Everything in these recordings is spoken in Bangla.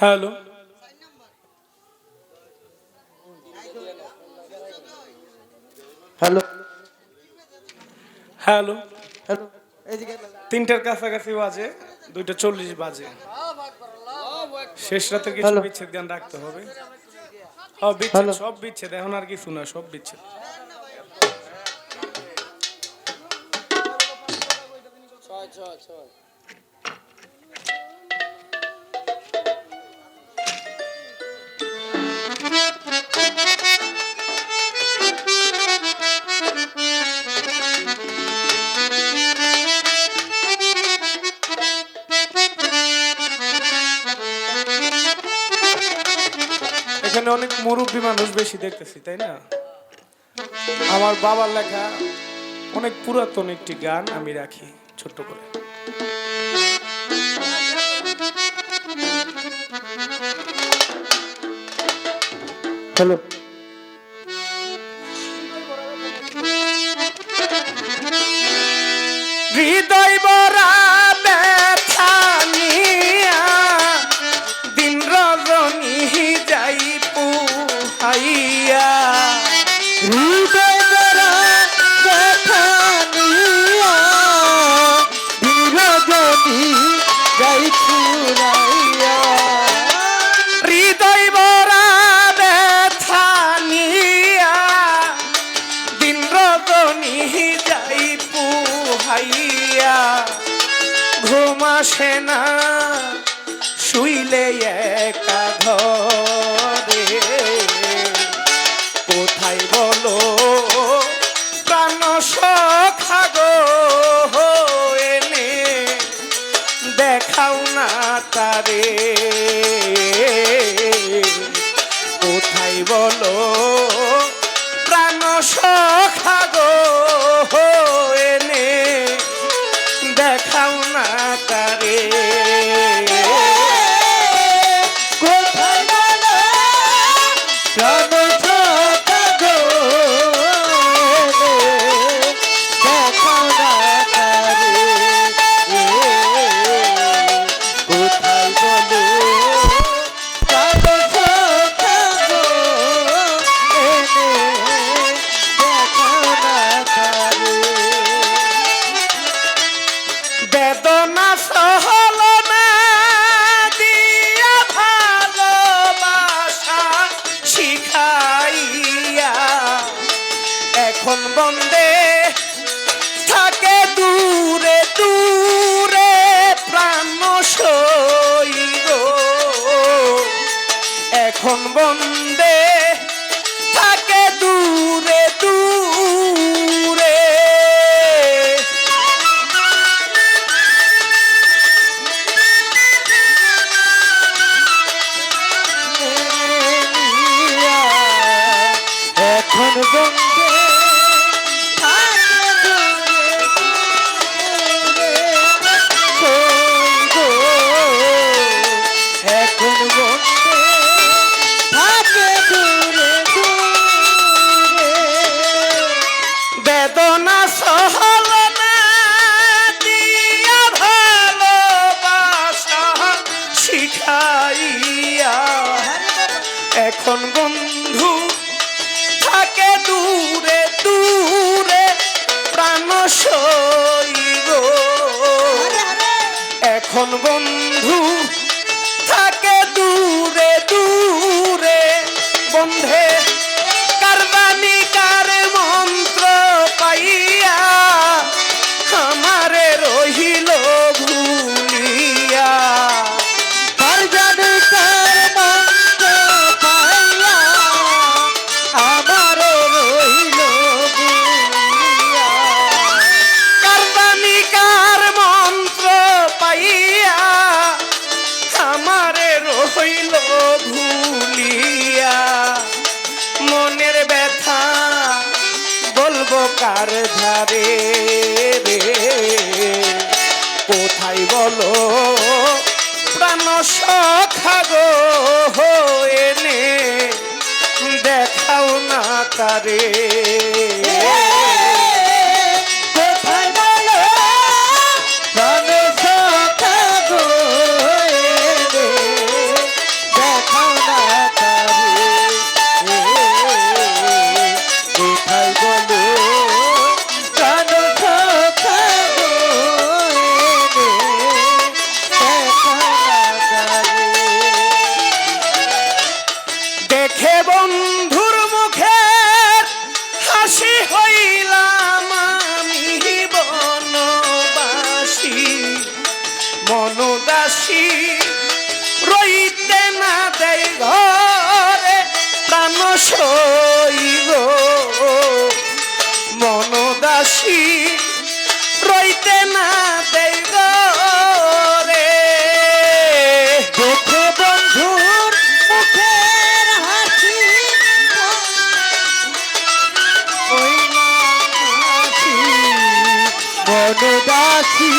হ্যালো হ্যালো হ্যালো হ্যালো তিনটার কাছাকাছি বাজে দুইটা চল্লিশ বাজে। শেষ রাতে কিছু. বিচ্ছেদ গান রাখতে হবে। হ্যাঁ বিচ্ছেদ. সব বিচ্ছেদ এখন আর কিছু না সব বিচ্ছেদ। এখানে অনেক মুরব্বী মানুষ বেশি দেখতেছি তাই না? আমার বাবার লেখা অনেক পুরাতন একটি গান আমি রাখি ছোট্ট করে। হ্যালো। হৃদয় পুহাইয়া হৃদয় ভরা ব্যথা নিয়া বিরজনী যাই ফুরাইয়া। হৃদয় বরা ব্যথা নিয়া দিন রজনী যাই পুহাইয়া। ঘুম আসে না, শুইলে একা ঘরে। এখন বন্ধু থাকে দূরে দূরে প্রাণ সই এখন বন্ধু পাইয়া আমারে রহিল ভুলিয়া। মনের ব্যথা বলব কার ধারে রে? কোথায় বলো? প্রাণ সখা গো এনে দেখাও না তারে। দাসী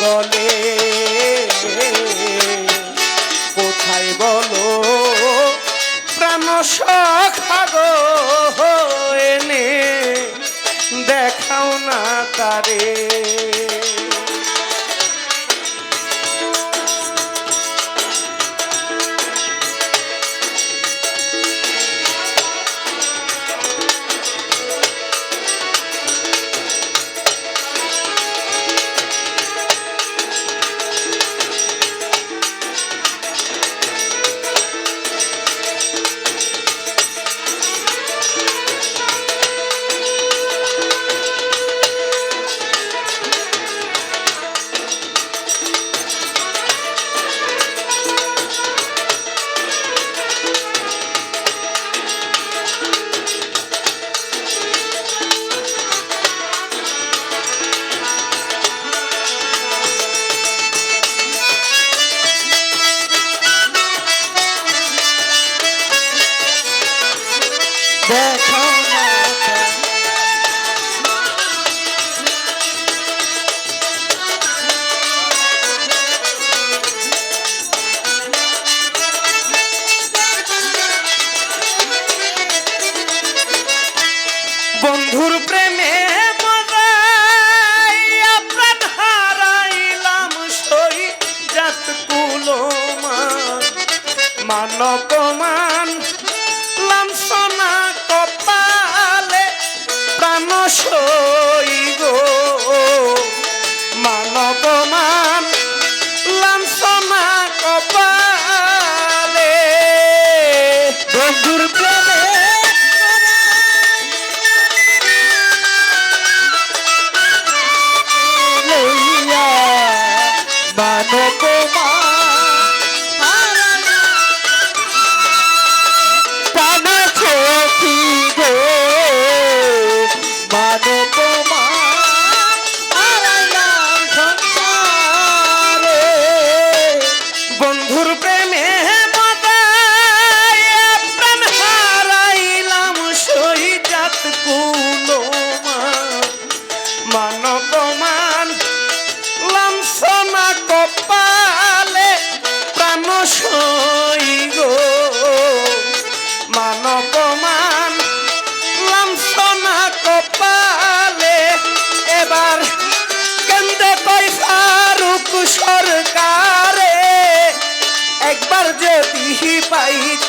গলে। কোথায় বলো? প্রাণ সখাগো এনে দেখাও না তারে।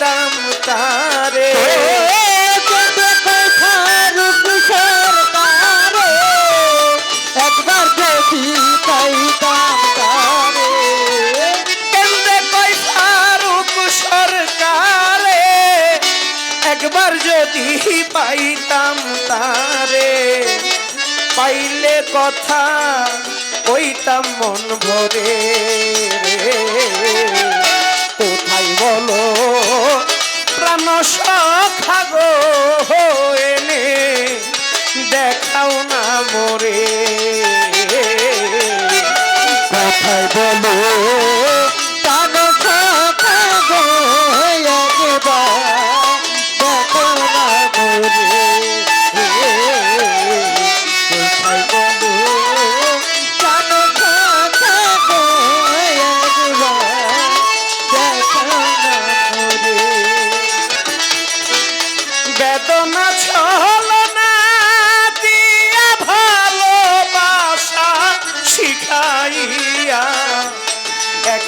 পাইতাম তারে। একবার দেখি পাইতাম তারে, কেন্দ্রে কই ফারুক একবার যদি পাইতাম তারে, পাইলে কথা কইতাম মন ভরে কোথায় বলো? প্রাণ সখাগো এনে দেখাও না মোরে।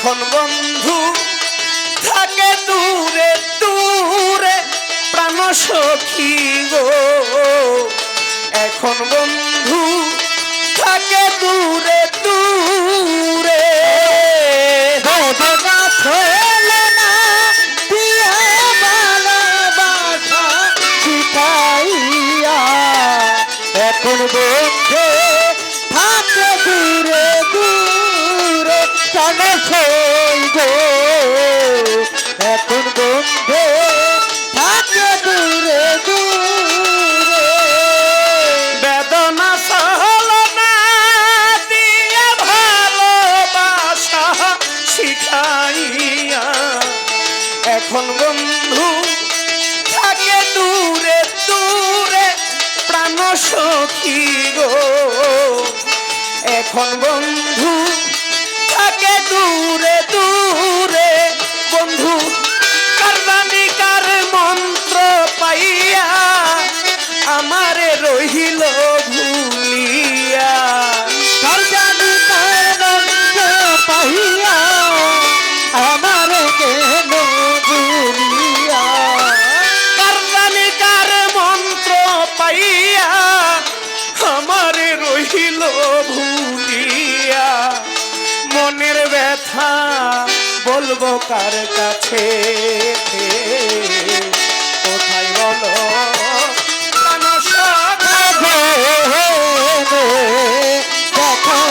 এখন বন্ধু থাকে দূরে দূরে, প্রাণ সখী গো। এখন বন্ধু থাকে দূরে দূরে। এখন বন্ধে কেন সইব এখন বন্ধে, থাকে দূরে দূরে। বেদনা সহল না, দিয়ে ভালোবাসা শিখাইয়া। এখন বন্ধু, থাকে দূরে দূরে, প্রাণ সখী গো। এখন বন্ধু দূরে দূরে। বন্ধু কারবানিকার মন্ত্র পাইয়া আমারে রহিল বলব কার কাছে? কোথায় বলো? কখন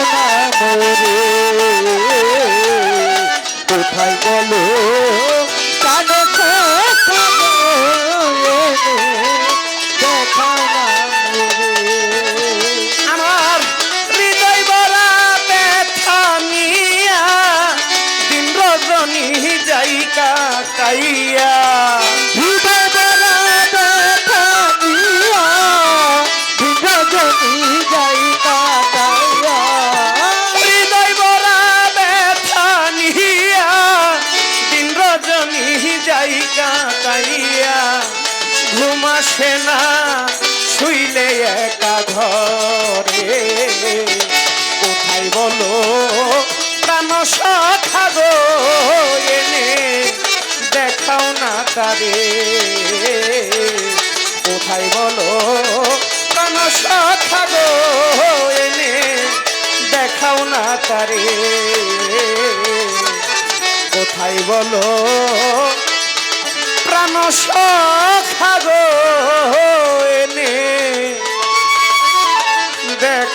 মরে তারে কোথায় বলো? কোন সাথাগো এনে দেখাও না তারে। কোথায় বলো? প্রাণ সাথাগো এনে দেখ